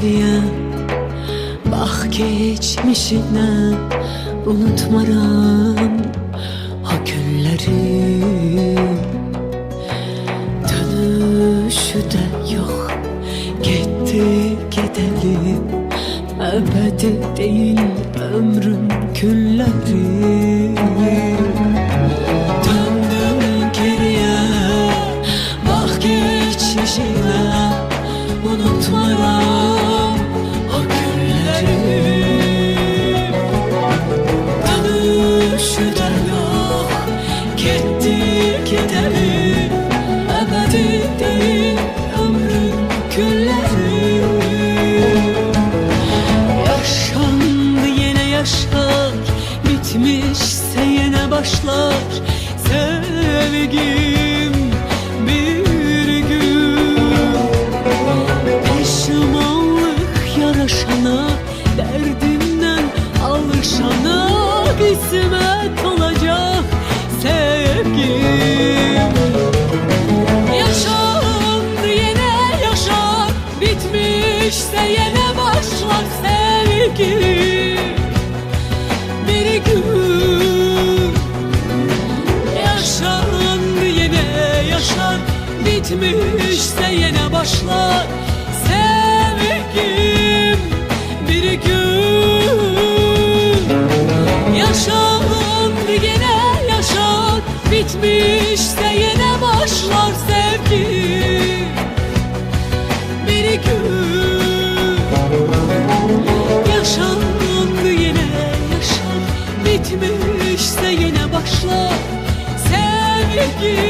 geriye. Bak geçmişine unutmadan o günleri. Dönüşü de yok. Gitti gidelim Ebedi değil ömrüm külleri. Başlar. Sevgim bir gün. Pişmanlık yaraşana Derdimden alışana Kısmet olacak sevgim. Yaşandı yine yaşar Bitmişse yine başlar sevgi Bitmişse yine başlar. Sevgim bir gün Yaşandı yine yaşar. Bitmişse yine başlar sevgi Bir gün Yaşandı yine yaşar. Bitmişse yine başlar. Sevgi